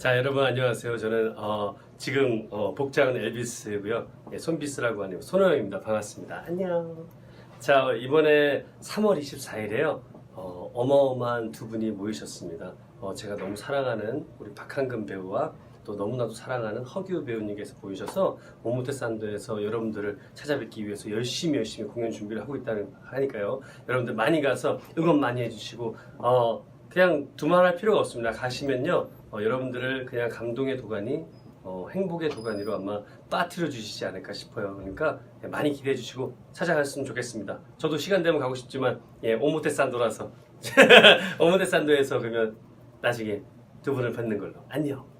자 여러분 안녕하세요. 저는 어, 지금 어, 복장은 엘비스고요. 예, 손비스라고 하네요. 손호영입니다. 반갑습니다. 안녕. 자 이번에 3월 24일에요. 어, 어마어마한 두 분이 모이셨습니다. 어, 제가 너무 사랑하는 우리 박한근 배우와 또 너무나도 사랑하는 허규 배우님께서 보이셔서 모모테 산도에서 여러분들을 찾아뵙기 위해서 열심히 열심히 공연 준비를 하고 있다는 하니까요. 여러분들 많이 가서 응원 많이 해주시고 어, 그냥 두말할 필요가 없습니다. 가시면요, 어, 여러분들을 그냥 감동의 도가니, 어, 행복의 도가니로 아마 빠뜨려 주시지 않을까 싶어요. 그러니까 예, 많이 기대해 주시고 찾아갔으면 좋겠습니다. 저도 시간 되면 가고 싶지만 예, 오모테산도라서 오모테산도에서 그러면 나중에 두 분을 뵙는 걸로 안녕.